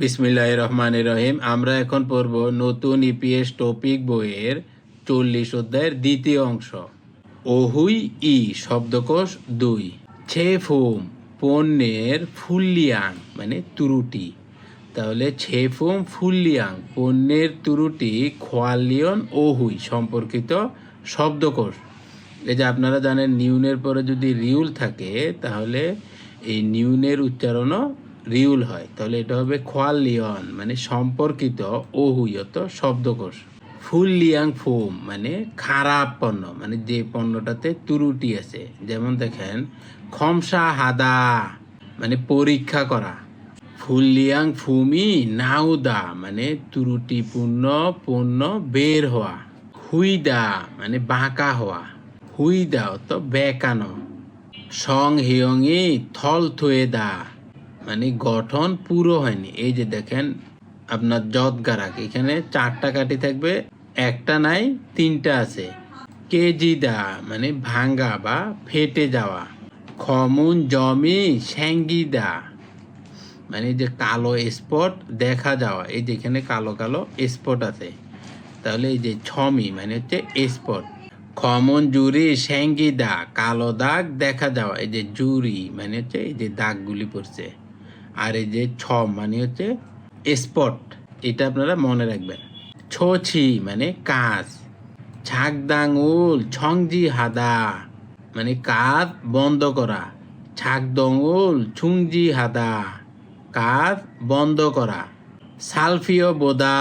বিসমিল্লাহ রহমান রহিম। আমরা এখন পড়ব নতুন ইপিএস টপিক বইয়ের চল্লিশ অধ্যায়ের দ্বিতীয় অংশ। ওহুই ই, শব্দকোষ দুই। ছে ফুম পণ্যের ফুল্লিয়াং মানে ত্রুটি। তাহলে ছে ফুম ফুল্লিয়াং, পণ্যের ত্রুটি, খোয়ালিয়ন ওহুই সম্পর্কিত শব্দকোষ। এই যে আপনারা জানেন নিউনের পরে যদি রিউল থাকে, তাহলে এই নিউনের উচ্চারণও রিউল হয়। তাহলে এটা হবে খোয়ালিয়ন মানে সম্পর্কিত ওহুইয়ত শব্দকোষ। ফুল লিয়াং ফোম মানে খারাপ পণ্য মানে যে পণ্যটাতে ত্রুটি আছে। যেমন দেখেন, খমসা হাদা মানে পরীক্ষা করা। ফুল লিয়াং ফুমি নাউদা মানে ত্রুটিপূর্ণ পণ্য বের হওয়া। হুইদা মানে বাঁকা হওয়া। হুইদা তো বেকানো। সং হিয়ংই থল থুয়ে দা। মানে গঠন পুরো হয়নি। এই যে দেখেন, আপনার যদগারাক এখানে চারটা কাটি থাকবে, একটা নাই, তিনটা আছে। কেজি দা মানে ভাঙ্গা বা ফেটে যাওয়া। খমুন, জমি স্যাঙ্গিদা মানে যে কালো স্পট দেখা যাওয়া, এই যে এখানে কালো কালো স্পট আছে। তাহলে এই যে ছমি মানে হচ্ছে স্পট খমন জুরি স্যাঙ্গি স্যাঙ্গিদা কালো দাগ দেখা যাওয়া, এই যে জুরি মানে হচ্ছে এই যে দাগগুলি পড়ছে। আর এই যে ছ মানে হচ্ছে স্পট এটা আপনারা মনে রাখবেন। ছোছি মানে কাজ। ছাকদাঙ্গুল, ছংজি হাদা মানে কাজ বন্ধ করা। ছাকদঙ্গুল, ছুংজি হাদা কাজ বন্ধ করা। সালফিও বোদা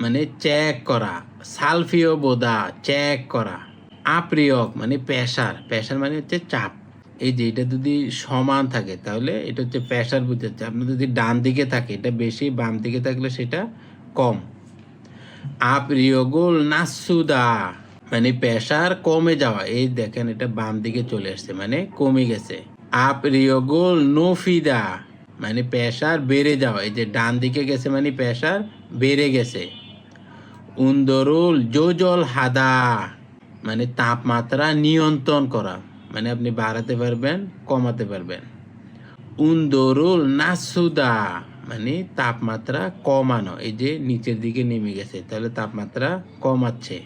মানে চেক করা। সালফিও বোদা চেক করা। আপ্রিয়ক মানে প্রেশার প্রেশার মানে হচ্ছে চাপ। এই যে এটা যদি সমান থাকে, তাহলে এটা হচ্ছে প্রেশার বুঝাচ্ছে। আপনার যদি ডান দিকে থাকে, এটা বেশি, বাম দিকে থাকলে সেটা কম। আপ্রিয়গুল নাসুদা মানে প্রেশার কমে যাওয়া। এই দেখেন এটা বাম দিকে চলে আসছে মানে কমে গেছে। আপ্রিয়গুল নফিদা মানে প্রেশার বেড়ে যাওয়া। এই যে ডান দিকে গেছে মানে প্রেশার বেড়ে গেছে। উন্দরুল জোজল হাদা মানে তাপমাত্রা নিয়ন্ত্রণ করা। মানে আপনি বাড়াতে পারবেন, কমাতে পারবেন। উন্দরুল নাসুদা মানে তাপমাত্রা কমানো, এই যে নিচের দিকে নেমে গেছে, তাহলে তাপমাত্রা কমাচ্ছে।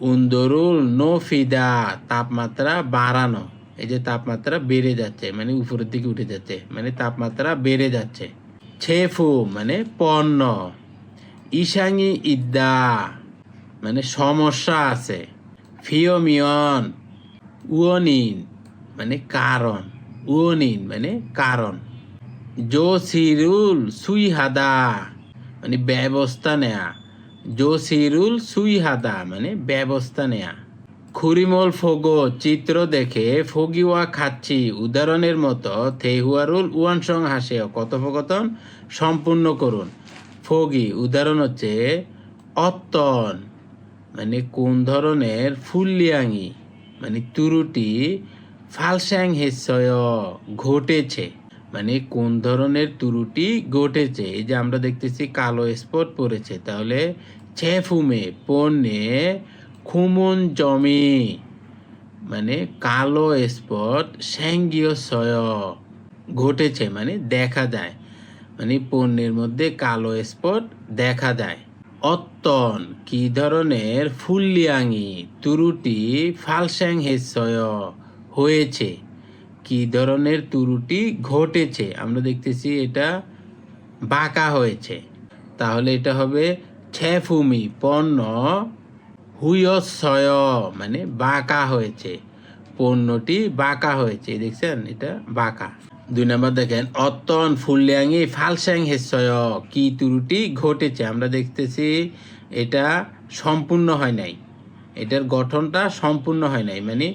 উন্দরুল নোফিদা, তাপমাত্রা বাড়ানো, এই যে তাপমাত্রা বেড়ে যাচ্ছে মানে উপরের দিকে উঠে যাচ্ছে মানে তাপমাত্রা বেড়ে যাচ্ছে। ছেফু মানে পণ্য। ইশাঙি ইদ্দা মানে সমস্যা আছে। ফিওমিয়ন উয়নিন মানে কারণ। উয়নিন মানে কারণ। জোসিরুল সুইহাদা মানে ব্যবস্থা নেয়া। জোসিরুল সুইহাদা মানে ব্যবস্থা নেয়া। খুরিমল ফোগো, চিত্র দেখে ফগিওয়া খাচ্ছি, উদাহরণের মতো থেহুয়ারুল উয়ানসং হাসে কথোপকথন সম্পূর্ণ করুন। ফগি, উদাহরণ হচ্ছে, অত্তন মানে কোন ধরনের ফুল্লিয়াঙ্গি মানে তুরুটি ফালস্যাং হেসয় ঘটেছে। মানে কোন ধরনের ত্রুটি ঘটেছে? এই যে আমরা দেখতেছি কালো স্পট পড়েছে। তাহলে ছেফুমে, পণ্যে খুমন জমি। মানে কালো স্পট স্যাঙ্গীয় সয় ঘটেছে। মানে দেখা যায়। মানে পণ্যের মধ্যে কালো স্পট দেখা যায়। অত্তন কি ধরনের ফুল্লিয়াঙ্গি তুরুটি ফালস্যাং হেসয় হয়েছে? কি ধরনের ত্রুটি ঘটেছে? আমরা দেখতেছি এটা বাঁকা হয়েছে। তাহলে এটা হবে ছেফুমি পণ্য হুয়সয় মানে বাঁকা হয়েছে। পণ্যটি বাঁকা হয়েছে, দেখছেন? এটা বাঁকা। দুই নম্বর দেখেন অত্তন ফুল্যাঙ্গি ফালস্যাং হেসয়, কি ত্রুটি ঘটেছে? আমরা দেখতেছি এটা সম্পূর্ণ হয় নাই। এটার গঠনটা সম্পূর্ণ হয় নাই। মানে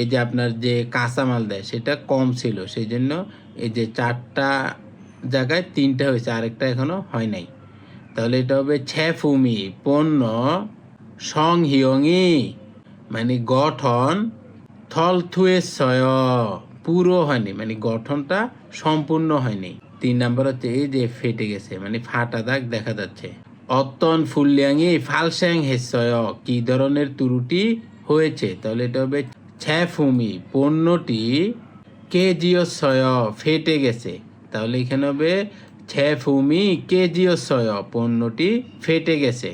এই যে আপনার যে কাঁচামাল দেয়, সেটা কম ছিল। সেই জন্য এই যে চারটা জায়গায় তিনটা হয়েছে, আরেকটা এখনও হয় নাই। তাহলে এটা হবে ছ্যাফুমি পণ্য সংহিয়ঙি মানে গঠন থল থুয়ে পুরো হয়নি মানে গঠনটা সম্পূর্ণ হয়নি। তিন নাম্বার হচ্ছে এই যে ফেটে গেছে মানে ফাটা দাগ দেখা যাচ্ছে। অত্তন ফুল্যাঙি ফালস্যাং হেসয়, কি ধরনের ত্রুটি হয়েছে? তাহলে এটা হবে ছ্যাফুমি, পণ্যটি কেজিও সয় ফেটে গেছে। তাহলে এখানে হবে ছ্যাফুমি কেজিও সয় পণ্যটি ফেটে গেছে।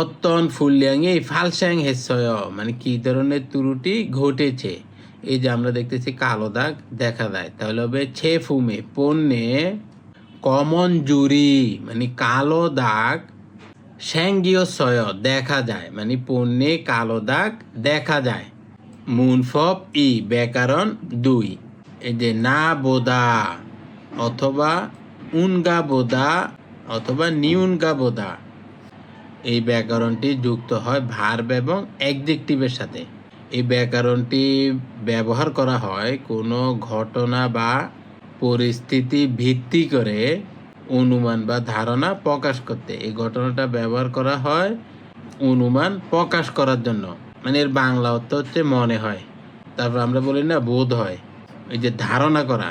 অত্তন ফুল্যাঙে ফালস্যাং হেসয় মানে কি ধরনের ত্রুটি ঘটেছে? এই যে আমরা দেখতেছি কালো দাগ, দেখা যায়। তাহলে হবে ছে ফুমে পণ্যে কমন জুরি মানে কালো দাগ স্যাঙ্গীয় সয়, দেখা যায়। মানে পণ্যে কালো দাগ, দেখা যায়। মুনফব ই, ব্যাকরণ দুই। এই যে না বোদা, অথবা উনগা বোদা, অথবা নিউনগা বোদা। এই ব্যাকরণটি যুক্ত হয় ভার্ব এবং অ্যাডজেক্টিভের সাথে। এই ব্যাকরণটি ব্যবহার করা হয় কোনো ঘটনা বা পরিস্থিতি ভিত্তি করে অনুমান বা ধারণা প্রকাশ করতে। এই ঘটনাটা ব্যবহার করা হয় অনুমান প্রকাশ করার জন্য। মানে এর বাংলা অর্থ হচ্ছে মনে হয়। তারপর আমরা বলি না, বোধ হয়। এই যে ধারণা করা,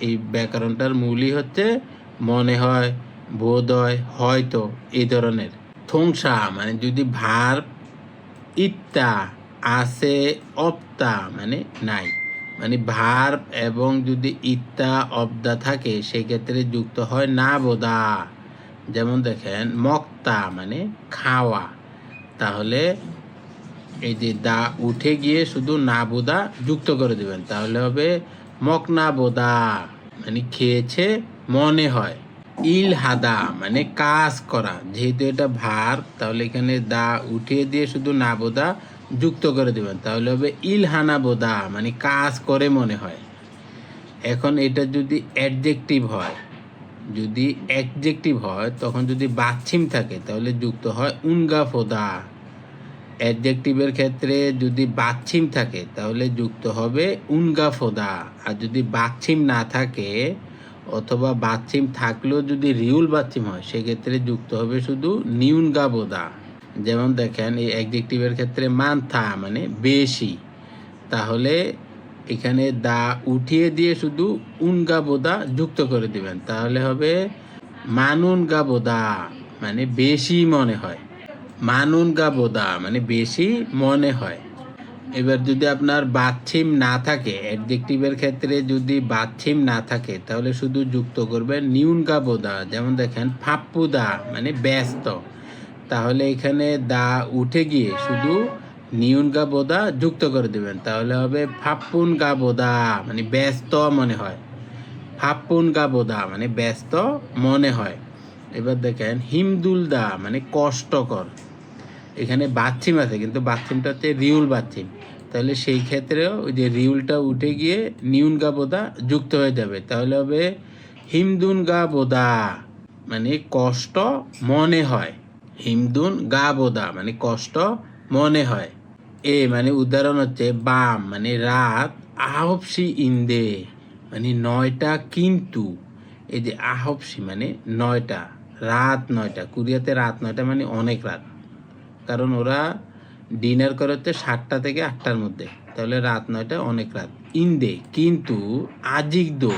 এই ব্যাকরণটার মূলই হচ্ছে মনে হয়, বোধ হয়, হয়তো এই ধরনের। থংসা মানে যদি ভার, ইত্তা আছে অপ্তা মানে নাই। মানে ভার এবং যদি ইত্তা অবদা থাকে, সেক্ষেত্রে যুক্ত হয় না বোদা যেমন দেখেন, মক্তা মানে খাওয়া। তাহলে এই যে দা উঠে গিয়ে শুধু না বোদা যুক্ত করে দেবেন, তাহলে হবে মক না বোদা মানে খেয়েছে, মনে হয়। ইল হাদা মানে কাজ করা। যেহেতু এটা ভার তাহলে এখানে দা উঠিয়ে দিয়ে শুধু না বোদা যুক্ত করে দেবেন, তাহলে হবে ইলহানা বোদা মানে কাজ করে মনে হয়। এখন এটা যদি অ্যাডজেক্টিভ হয়, যদি অ্যাডজেক্টিভ হয়, তখন যদি বাচ্ছিম থাকে, তাহলে যুক্ত হয় উনগা ফোদা অ্যাডজেক্টিভের ক্ষেত্রে যদি বাচ্ছিম থাকে, তাহলে যুক্ত হবে উনগা ফোদা আর যদি বাচ্ছিম না থাকে, অথবা বাচ্ছিম থাকলেও যদি রিউল বাচ্ছিম হয়, সেক্ষেত্রে যুক্ত হবে শুধু নিউনগা বোদা যেমন দেখেন, এই অ্যাডজেক্টিভের ক্ষেত্রে মানথা মানে বেশি। তাহলে এখানে দা উঠিয়ে দিয়ে শুধু উনগা বোদা যুক্ত করে দিবেন। তাহলে হবে মানুন গা বোদা মানে বেশি মনে হয়। মানুন গা বোদা মানে বেশি মনে হয়। এবার যদি আপনার বাচ্ছিম না থাকে অ্যাডজেক্টিভের ক্ষেত্রে যদি বাচ্ছিম না থাকে, তাহলে শুধু যুক্ত করবেন নিউন গা বোদা। যেমন দেখেন, ফাপ্পুদা মানে ব্যস্ত। তাহলে এখানে দা উঠে গিয়ে শুধু নিউন গা বোদা যুক্ত করে দেবেন। তাহলে হবে ফাপ্পুন গা বোদা মানে ব্যস্ত মনে হয়। ফাপ্পুন গা বোদা মানে ব্যস্ত মনে হয়। এবার দেখেন, হিমদুল দা মানে কষ্টকর। এখানে বাথিম আছে, কিন্তু বাথিমটা হচ্ছে রিউল বাথিম তাহলে সেই ক্ষেত্রেও ওই যে রিউলটা উঠে গিয়ে নিউন গা বোদা যুক্ত হয়ে যাবে। তাহলে হবে হিমদুন গা বোদা মানে কষ্ট মনে হয়। হিমদুন গা বোদা মানে কষ্ট মনে হয়। এ মানে উদাহরণ হচ্ছে বাম মানে রাত আহপসি ইন্দে মানে নয়টা কিন্তু। এই যে আহপসি মানে নয়টা, রাত নয়টা, কুরিয়াতে রাত নয়টা মানে অনেক রাত। কারণ ওরা ডিনার করে হচ্ছে সাতটা থেকে আটটার মধ্যে, তাহলে রাত নয়টা অনেক রাত। ইন্দে কিন্তু আজিক দো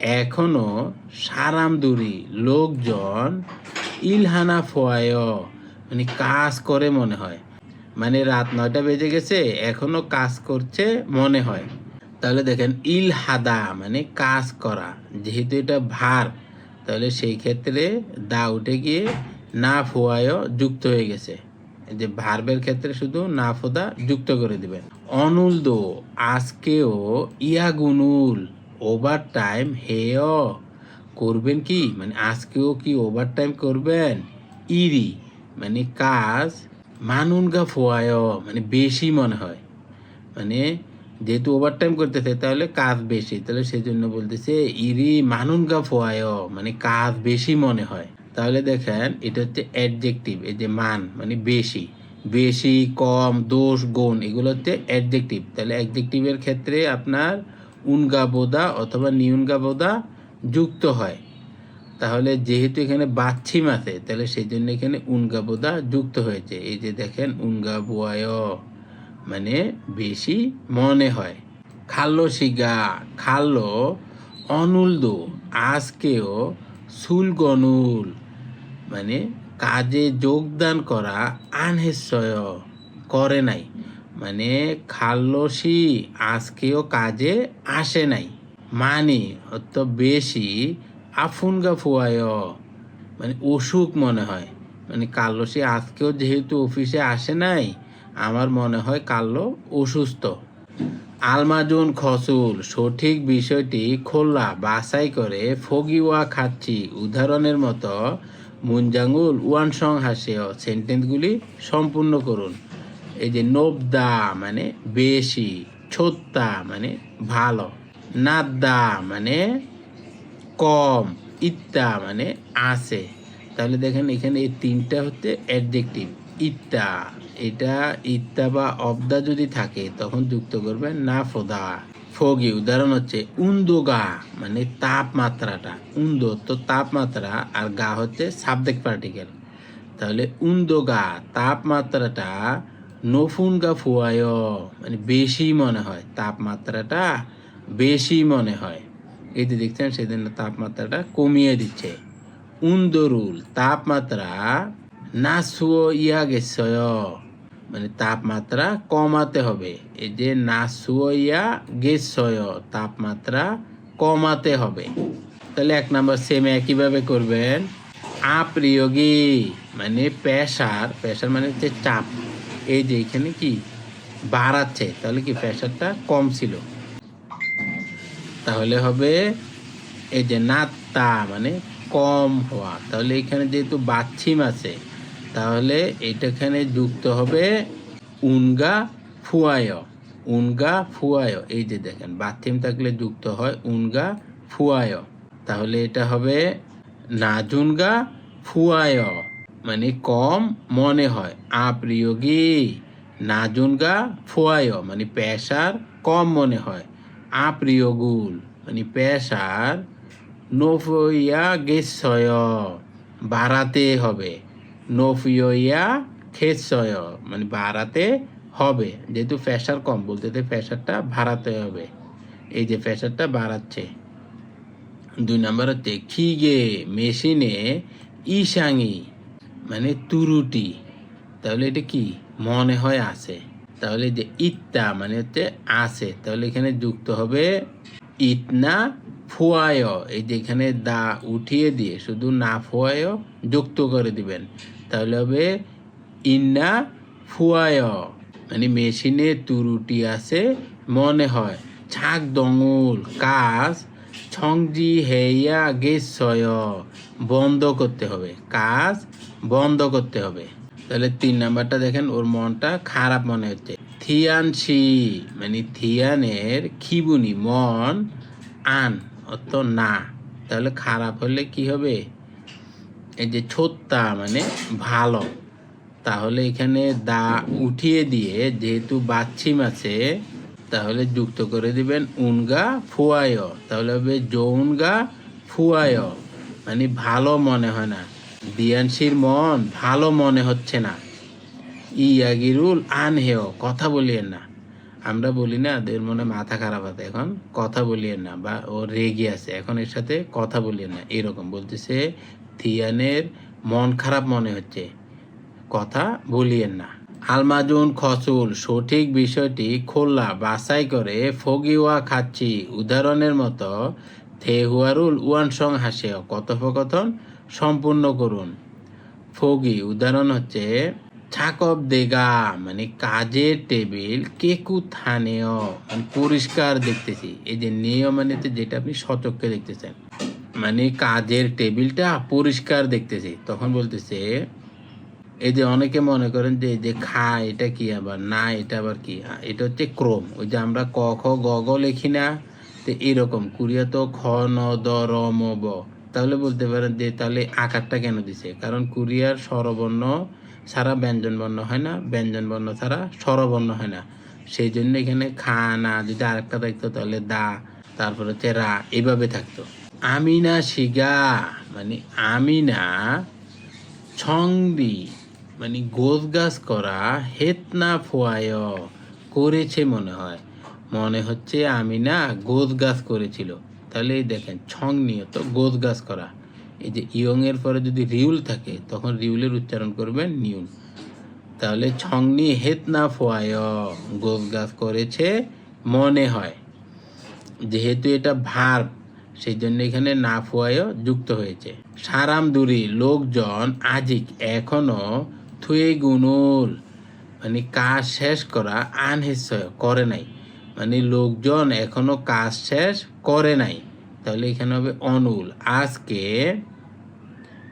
এখনও সারামদুরি লোকজন ইলহানা ফোয়ায়। মানে কাজ করে মনে হয়। মানে রাত নয়টা বেজে গেছে, এখনও কাজ করছে মনে হয়। তাহলে দেখেন ইল হাদা মানে কাজ করা, যেহেতু এটা ভার, তাহলে সেই ক্ষেত্রে দা উঠে গিয়ে না ফোয়ায় যুক্ত হয়ে গেছে। যে ভার্বের ক্ষেত্রে শুধু না ফোদা যুক্ত করে দিবেন। অনুল দো আজকেও ইয়াগুনুল ওভার টাইম হেয়। করবেন কি? মানে আজকেও কি ওভার টাইম করবেন? ইরি মানে কাজ মানুনগা ফোয়ায় মানে বেশি মনে হয়। মানে যেহেতু ওভার টাইম করতেছে, তাহলে কাজ বেশি। তাহলে সেই জন্য বলতেছে, ইরি মানুনগা ফোয়ায় মানে কাজ বেশি মনে হয়। তাহলে দেখেন, এটা হচ্ছে অ্যাডজেক্টিভ এই যে মান মানে বেশি। বেশি, কম, দোষ, গুণ, এগুলো হচ্ছে অ্যাডজেক্টিভ তাহলে অ্যাডজেক্টিভের ক্ষেত্রে আপনার উনগা বোদা অথবা নিউনগা বোদা যুক্ত হয়। তাহলে যেহেতু এখানে বাচ্ছিম আছে, তাহলে সেই জন্য এখানে উনগা বোদা যুক্ত হয়েছে। এই যে দেখেন উনগা বোয়ায় মানে বেশি মনে হয়। খাল্লো শিগা খাল্লো অনুলদো, আজকেও সুলগনুল মানে কাজে যোগদান করা আনহেশ্বয় করে নাই। মানে খাল্লসি আজকেও কাজে আসে নাই। মানে অত বেশি আফুনগা ফুয়ায়। মানে অসুখ মনে হয়। মানে কাল্লো সে আজকেও যেহেতু অফিসে আসে নাই, আমার মনে হয় কাল্লো অসুস্থ। আলমাজুন খসুল, সঠিক বিষয়টি খোলা, বাছাই করে ফগিওয়া খাচ্ছি। উদাহরণের মতো মুনজাঙ্গুল ওয়ানসং হাসেও সেন্টেন্সগুলি সম্পূর্ণ করুন। এই যে নবদা মানে বেশি ছোত্তা মানে ভালো। নাদ্দা মানে কম, ইত্তা মানে আছে। তাহলে দেখেন এখানে এই তিনটা হচ্ছে অ্যাডজেক্টিভ ইত্তা। এটা ইত্তা বা অবদা যদি থাকে, তখন যুক্ত করবেন না ফোদা। ফগি, উদাহরণ হচ্ছে উন্দোগা মানে তাপমাত্রাটা। উন্দো তো তাপমাত্রা, আর গা হচ্ছে সাবজেক্ট পার্টিকেল তাহলে উন্দোগা তাপমাত্রাটা নফুন গা ফুয়ায় মানে বেশি মনে হয়, তাপমাত্রাটা বেশি মনে হয়। এই যে দেখছেন, সেদিন তাপমাত্রাটা কমিয়ে দিচ্ছে। উন্দরুল, তাপমাত্রা না নাসুও ইয়া গেছয় মানে তাপমাত্রা কমাতে হবে। এই যে না নাসুও ইয়া গেছয় তাপমাত্রা কমাতে হবে। তাহলে এক নম্বর সেম একইভাবে করবেন? আপ্রিয়গী মানে প্রেশার প্রেশার মানে হচ্ছে চাপ। এই যে এখানে কি? বাড়াচ্ছে। তাহলে কি প্রেশারটা কম ছিল? তাহলে হবে এই যে নাত্তা মানে কম হওয়া। তাহলে এখানে যেহেতু বাচ্ছিম আছে, তাহলে এটাখানে যুক্ত হবে উনগা ফুয়ায়। উনগা ফুয়ায়, এই যে দেখেন বাথিম থাকলে যুক্ত হয় উনগা ফুয়ায়। তাহলে এটা হবে নাজুনগা ফুয়ায় মানে কম মনে হয়। আপ্রিয়গী, নাজুনগা ফুয়ায় মানে পেশার কম মনে হয়। আপ্রিয়গুল মানে পেশার নফইয়া গেছয় বাড়াতে হবে নফিয়া খেসয় মানে বাড়াতে হবে যেহেতু প্রেশার কম বলতে তো প্রেশারটা বাড়াতে হবে এই যে প্রেশারটা বাড়াচ্ছে দুই নম্বর হচ্ছে খিগে মেশিনে ইসাঙি মানে তুরুটি তাহলে এটা কি মনে হয় আছে তাহলে যে ইত্তা মানে হচ্ছে আছে। তাহলে এখানে যুক্ত হবে ইতনা ফুয়ায়। এই যে এখানে দা উঠিয়ে দিয়ে শুধু না ফুয়ায় যুক্ত করে দিবেন। তাহলে হবে ইন্না ফুয়ায়। মানে মেশিনে তুরুটি আছে মনে হয়। ছাক দঙুল কাজ ছংজি হেয়া গেছয় বন্ধ করতে হবে। কাজ বন্ধ করতে হবে। তাহলে তিন নাম্বারটা দেখেন, ওর মনটা খারাপ মনে হচ্ছে। থিয়ানসি মানে থিয়ানের খিবুনি, মন আন অত না। তাহলে খারাপ হলে কি হবে? এই যে ছোত্তা মানে ভালো। তাহলে এখানে দা উঠিয়ে দিয়ে, যেহেতু বাচ্ছিম আছে, তাহলে যুক্ত করে দিবেন উনগা ফুয়ায়। তাহলে হবে যৌনগা ফুয়ায়। মানে ভালো মনে হয় না। দিয়ানসির মন ভালো মনে হচ্ছে না। ইয়াগিরুল আনহেও, কথা বলিয়েন না। আমরা বলি না এদের মনে মাথা খারাপ আছে। এখন কথা বলিয়েন না, বা ও রেগে আছে। এখন এর সাথে কথা বলিয়েন না, এরকম বলতেছে থিয়ানের মন খারাপ মনে হচ্ছে, কথা বলিয়েন না। আলমাজুন খসুল, সঠিক বিষয়টি খোলা বাছাই করে ফগিওয়া খাচ্ছি, উদাহরণের মতো থেহুয়ারুল ওয়ানসং হাসেও, কথোপকথন সম্পূর্ণ করুন। ফগি, উদাহরণ হচ্ছে, ছাকব দেগা মানে কাজের টেবিল কেকু থানেও। মানে পরিষ্কার দেখতেছি। এই যে নিয়ম মানে যেটা আপনি সচক্ষে দেখতেছেন। মানে কাজের টেবিলটা পরিষ্কার দেখতেছি। তখন বলতেছে, এই যে অনেকে মনে করেন যে, এই যে খা, এটা কি আবার? না, এটা আবার কি? এটা হচ্ছে ক্রম। ওই যে আমরা ক, খ, গ গ লিখি না, তো এরকম। কুরিয়া তো খ, ন, দ, র, ম, ব। তাহলে বলতে পারেন যে তাহলে আকারটা কেন দিছে? কারণ কুরিয়ার স্বরবর্ণ ছাড়া ব্যঞ্জন বর্ণ হয় না ব্যঞ্জন বর্ণ ছাড়া স্বরবর্ণ হয় না। সেই জন্য এখানে খা, না যদি আরেকটা থাকতো তাহলে দা, তারপরে হচ্ছে রা এইভাবে থাকতো। আমিনা শিগা মানে আমিনা ছংদি মানে গোছ গাছ করা হেতনা ফোয়ায় করেছে মনে হয়। মনে হচ্ছে আমিনা গোছ গাছ করেছিল। তাহলে এই দেখেন, ছং নিয়ত গোছ গাছ করা। এই যে ইয়ং এর পরে যদি রিউল থাকে, তখন রিউলের উচ্চারণ করবেন নিউল। তাহলে ছংনি হেতনা ফোয়ায় গোছ গাছ করেছে মনে হয়। যেহেতু এটা ভার্ব, সেই জন্য এখানে না ফুয়ায়ও যুক্ত হয়েছে। সারাম দুরি, লোকজন আজিক, এখনও থুয়ে গুনুল। মানে কাজ শেষ করা, আনহিসয়, করে নাই। মানে লোকজন এখনও কাজ শেষ করে নাই। তাহলে এখানে হবে অনুল। আজকে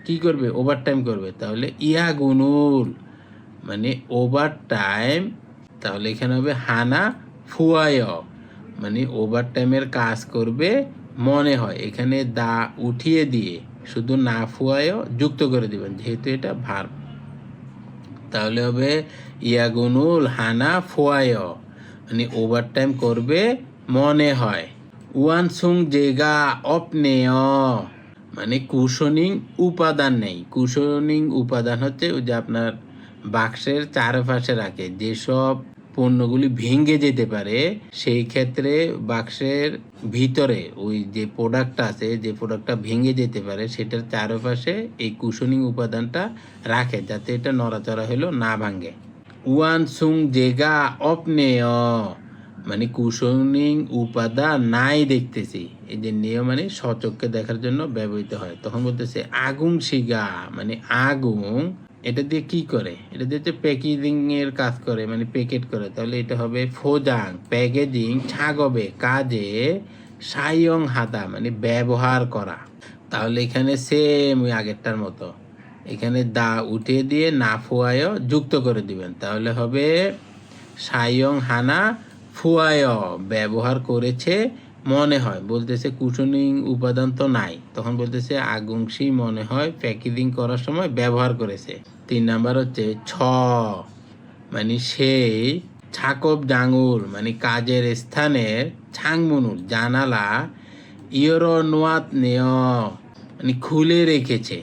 কি করবে? ওভার টাইম করবে। তাহলে ইয়া গুনুল মানে ওভার টাইম তাহলে এখানে হবে হানা ফুয়ায়। মানে ওভার টাইমের কাজ করবে মনে হয়। এখানে দা উঠিয়ে দিয়ে শুধু না ফুয়ায় যুক্ত করে দিবেন, যেহেতু এটা ভার তাহলে হবে ইয়াগুনুল, হানা ফুয়ায়। মানে ওভার টাইম করবে মনে হয়। ওয়ান সুং জেগা অপনেয়। মানে কুশনিং উপাদান নেই। কুশনিং উপাদান হচ্ছে ওই যে আপনার বাক্সের চারপাশে রাখে। যেসব পণ্যগুলি ভেঙে যেতে পারে, সেই ক্ষেত্রে বাক্সের ভিতরে ওই যে প্রোডাক্টটা আছে, যে প্রোডাক্টটা ভেঙে যেতে পারে, সেটার চারপাশে এই কুশনিং উপাদানটা রাখে, যাতে এটা নড়াচড়া হলেও না ভাঙে। ওয়ান সুং জেগা অপনেয় মানে কুশনিং উপাদান নাই দেখতেছি এই যে নিয়ম মানে সচককে দেখার জন্য ব্যবহৃত হয় তখন বলতেছে আগুন শিগা মানে আগুন এটা দিয়ে কি করে এটা দিয়ে হচ্ছে প্যাকেজিং এর কাজ করে মানে প্যাকেট করে তাহলে এটা হবে ফোজাং প্যাকেজিং ছাগবে কাজে সাইয়ং হাতা মানে ব্যবহার করা তাহলে এখানে সেম আগেরটার মতো এখানে দা উঠিয়ে দিয়ে না ফুয়ায় যুক্ত করে দিবেন। তাহলে হবে সাইয়ং হানা ফুয়ায় ব্যবহার করেছে মনে হয়। বলতেছে কুশনিং উপাদান তো নাই। তখন বলতেছে আগুংশি মনে হয় প্যাকেজিং করার সময় ব্যবহার করেছে। তিন নাম্বার হচ্ছে ছ মানে সেই ছাকব জাঙ্গুর মানে কাজের স্থানের ছাংমনুর জানালা ইয়র নোয়াত নেয় মানে খুলে রেখেছে।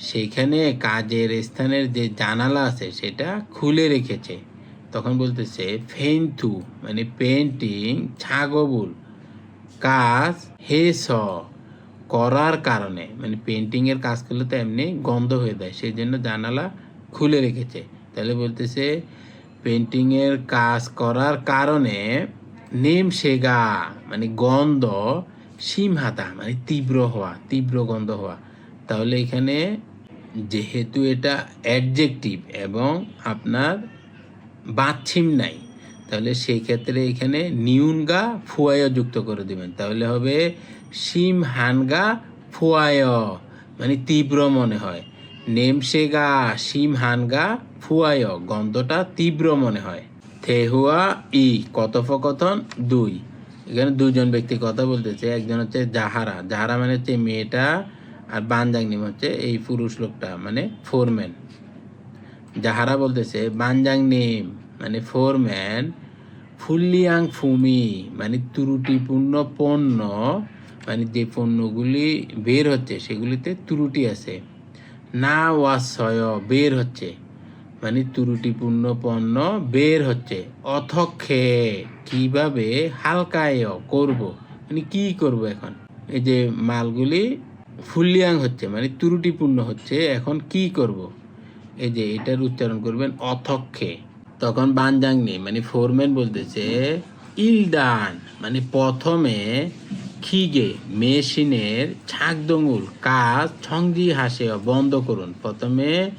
সেইখানে কাজের স্থানের যে জানালা আছে, সেটা খুলে রেখেছে। তখন বলতেছে, ফেন্থু মানে পেন্টিং ছাগবুল। কাজ হে স করার কারণে মানে পেন্টিং এর কাজ করলে তো এমনি গন্ধ হয়ে যায় সেই জন্য জানালা খুলে রেখেছে। তাহলে বলতেছে পেন্টিং এর কাজ করার কারণে নেম সেগা মানে গন্ধ সিমহাতা মানে তীব্র হওয়া, তীব্র গন্ধ হওয়া। তাহলে এখানে যেহেতু এটা অ্যাডজেক্টিভ এবং আপনার বাচ্ছিম নাই, তাহলে সেই ক্ষেত্রে এখানে নিউনগা ফুয়ায় যুক্ত করে দেবেন। তাহলে হবে সিম হানগা ফুয়ায় মানে তীব্র মনে হয়। নেমসে নেমসেগা সিম হানগা ফুয়ায়, গন্ধটা তীব্র মনে হয়। থেহুয়া ই, কথোপকথন দুই। এখানে দুজন ব্যক্তি কথা বলতেছে, একজন হচ্ছে জাহারা। জাহারা মানে হচ্ছে মেয়েটা আর বানজাংনিম হচ্ছে এই পুরুষ লোকটা মানে ফোরম্যান যাহারা বলতেছে বানজাং নেম মানে ফোরম্যান ফুল্লিয়াং ফুমি মানে ত্রুটিপূর্ণ পণ্য মানে যে পণ্যগুলি বের হচ্ছে, সেগুলিতে ত্রুটি আছে। না ওয়াশয় বের হচ্ছে। মানে ত্রুটিপূর্ণ পণ্য বের হচ্ছে। অথক্ষে, কীভাবে হালকায় করব? মানে কি করব এখন? এই যে মালগুলি ফুল্লিয়াং হচ্ছে মানে ত্রুটিপূর্ণ হচ্ছে। এখন কি করব? এই যে এটার উচ্চারণ করবেন অথক্ষে। তখন বানজাংনি মানে ফোরম্যান বলতেছে, ইলদান মানে প্রথমে খিগে, মেশিনের ছাকদঙ্গুল কাজ, ছংজি হাসে বন্ধ করুন। প্রথমে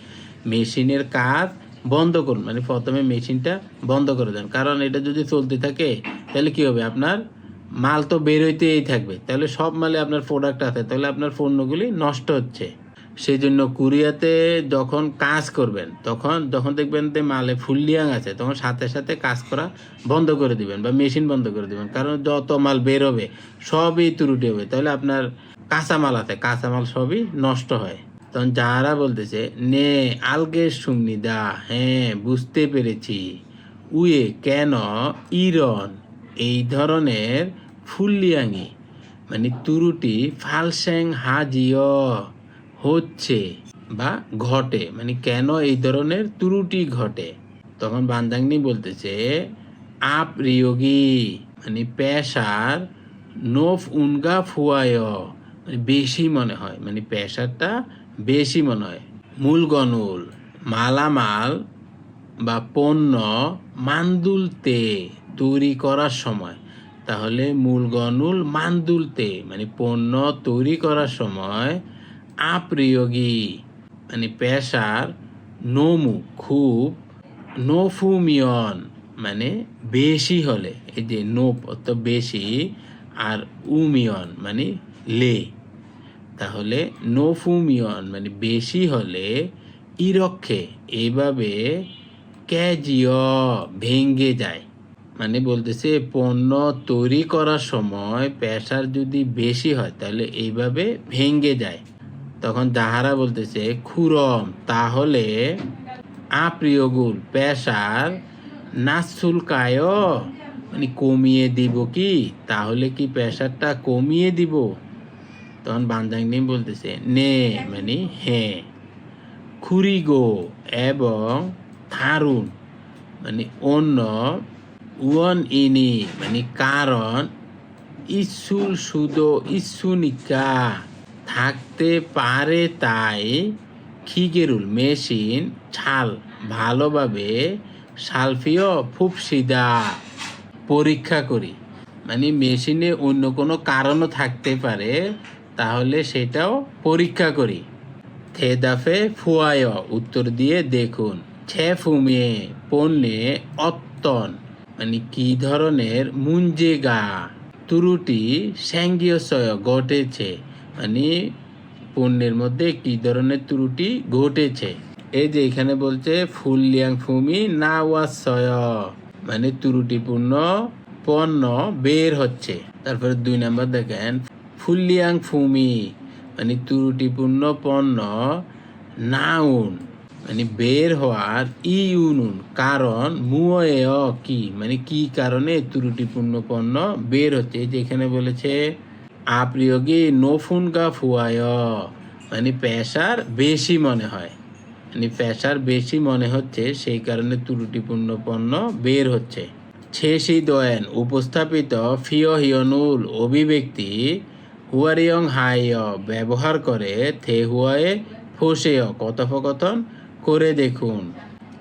মেশিনের কাজ বন্ধ করুন মানে প্রথমে মেশিনটা বন্ধ করে দেন। কারণ এটা যদি চলতে থাকে, তাহলে কি হবে আপনার? মাল তো বের হইতেই থাকবে। তাহলে সব মালে আপনার প্রোডাক্ট আছে, তাহলে আপনার পণ্যগুলি নষ্ট হচ্ছে। সেই জন্য কুরিয়াতে যখন কাজ করবেন, তখন, যখন দেখবেন যে মালে ফুললিয়াং আছে তখন সাথে সাথে কাজ করা বন্ধ করে দিবেন বা মেশিন বন্ধ করে দিবেন। কারণ যত মাল বের হবে, সবই ত্রুটি হবে। তাহলে আপনার কাঁচামাল আছে, কাঁচামাল সবই নষ্ট হয়। তখন যারা বলতেছে, নে, আলগে শুননি দা। হ্যাঁ বুঝতে পেরেছি। উয়ে কেন? ইরন। এই ধরনের ফুল্লিয়াঙ্গি মানে তুরুটি ফালস্যাং হাজিও হচ্ছে বা ঘটে মানে কেন এই ধরনের ত্রুটি ঘটে? তখন বান্দাংনি বলতেছে, আপ রিয়োগি মানে পেশার নোফ উনগা ফুয়ায় মানে বেশি মনে হয় মানে পেশারটা বেশি মনে হয়। মূল গনুল মালামাল বা পণ্য মান্দুলতে তৈরি করার সময়, তাহলে মূলগনুল মানদুলতে মানে পণ্য তৈরি করার সময় আপ্রিয়গী মানে পেশার নমু, খুব নফুমিয়ন মানে বেশি হলে, এই যে নোপ অত বেশি আর উমিয়ন মানে লে। তাহলে নফুমিয়ন মানে বেশি হলে ইরক্ষে এইভাবে ক্যাজিও ভেঙ্গে যায়। মানে বলতেছে পণ্য তৈরি করার সময় প্রেশার যদি বেশি হয়, তাহলে এইভাবে ভেঙ্গে যায়। তখন যাহারা বলতেছে, খুরম, তাহলে আপ্রিয়গুল পেশার নাসুল কায় মানে কমিয়ে দিব কি? তাহলে কি প্রেশারটা কমিয়ে দিব? তখন বান্দাংনি বলতেছে, নে মানে হ্যাঁ খুরিগো এবং থারুন মানে অন্য উয়ন ইনি মানে কারণ ইসুল সুদো ইসুনিকা থাকতে পারে তাই খিগেরুল মেশিন ছাল ভালোভাবে সালফিও ফুপসিদা পরীক্ষা করি মানে মেশিনে অন্য কোনো কারণও থাকতে পারে তাহলে সেটাও পরীক্ষা করি থেদাফে ফুয়ায় উত্তর দিয়ে দেখুন ছে ফুমিয়ে পণ্যে অত্তন মানে কি ধরনের মুঞ্জেগা ত্রুটি স্যাঙ্গীয়সয় ঘটেছে? মানে পণ্যের মধ্যে কি ধরনের ত্রুটি ঘটেছে? এই যে এখানে বলছে ফুলিয়াং ফুমি না ওয়াসয় মানে ত্রুটিপূর্ণ পণ্য বের হচ্ছে। তারপরে দুই নাম্বার দেখেন ফুলিয়াং ফুমি মানে ত্রুটিপূর্ণ পণ্য নাউন। মানে বের হওয়ার ই ইউনুন কারণ মুয়ে কি? মানে কি কারণে ত্রুটিপূর্ণ পণ্য বের হচ্ছে? যেখানে বলেছে আপ্রিয়গি নফুন গা ফুয়ায় মানে পেশার বেশি মনে হয়। মানে পেশার বেশি মনে হচ্ছে, সেই কারণে ত্রুটিপূর্ণ পণ্য বের হচ্ছে। ছেসি দয়েন, উপস্থাপিত ফিয় হিয়নুল অভিব্যক্তি, হুয়ারিয়ং হাইয় ব্যবহার করে থে হুয়ায়ে ফোসেয় কথোপকথন করে দেখুন।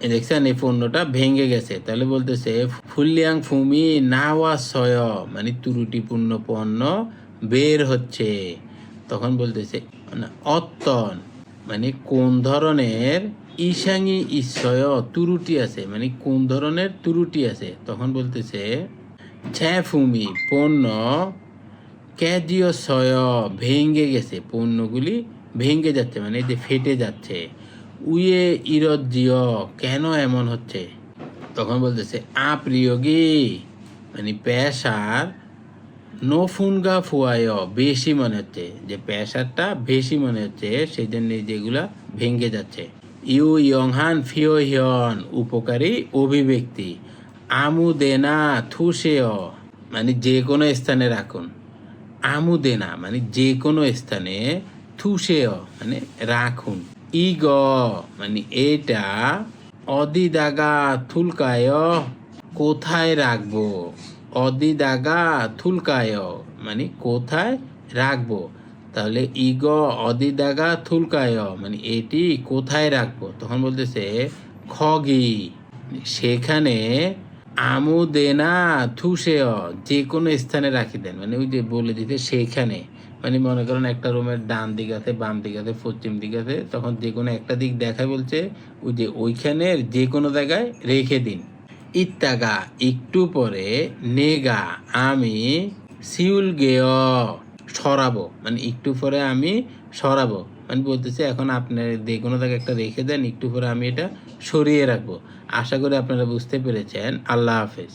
দেখছেন, এই পণ্যটা ভেঙে গেছে। তাহলে বলতেছে ফুলিয়াং ফুমি নাওয়া সয় মানে ত্রুটিপূর্ণ পণ্য বের হচ্ছে। তখন বলতেছে মানে অত্তন মানে কোন ধরনের ঈশাঙ্গি ঈশ্বয় ত্রুটি আছে? মানে কোন ধরনের ত্রুটি আছে? তখন বলতেছে ছ্যাফুমি পণ্য ক্যাজিও সয় ভেঙে গেছে। পণ্যগুলি ভেঙে যাচ্ছে মানে এই যে ফেটে যাচ্ছে। উয়ে ইরজিও কেন এমন হচ্ছে? তখন বলতেছে আপ্রিয়গি মানে পেশার নফুনগা ফুয়ায়, বেশি মনে হচ্ছে। যে প্রেশারটা বেশি মনে হচ্ছে সেই জন্য যেগুলা ভেঙে যাচ্ছে। ইউ ইয়ংহান ফিও হিয়ন, উপকারী অভিব্যক্তি। আমুদেনা থুসেয় মানে যে কোনো স্থানে রাখুন। আমু দেনা মানে যে কোনো স্থানে থুসেয় মানে রাখুন। ইগ মানে এটা অদিদাগা থুলকায়, কোথায় রাখব? অদিদাগা থুলকায় মানে কোথায় রাখব? তাহলে ইগ, অদিদাগা থুলকায় মানে এটি কোথায় রাখব? তখন বলতেছে, খগি। সেখানে আমুদেনা থুসেয়, যে কোনো স্থানে রাখি দেন মানে ওই যে বলে দিতে, সেখানে। মানে মনে করেন একটা রুমের ডান দিক আছে বাম দিক আছে পশ্চিম দিক আছে তখন যে কোনো একটা দিক দেখায় বলছে, ওই যে ওইখানের যে কোনো জায়গায় রেখে দিন। ইত্যাগা একটু পরে নেগা, আমি সিউল গেয়, সরাবো। মানে একটু পরে আমি সরাবো। মানে বলতেছে, এখন আপনার যে কোনো জায়গায় একটা রেখে দেন, একটু পরে আমি এটা সরিয়ে রাখব। আশা করি আপনারা বুঝতে পেরেছেন। আল্লাহ হাফেজ।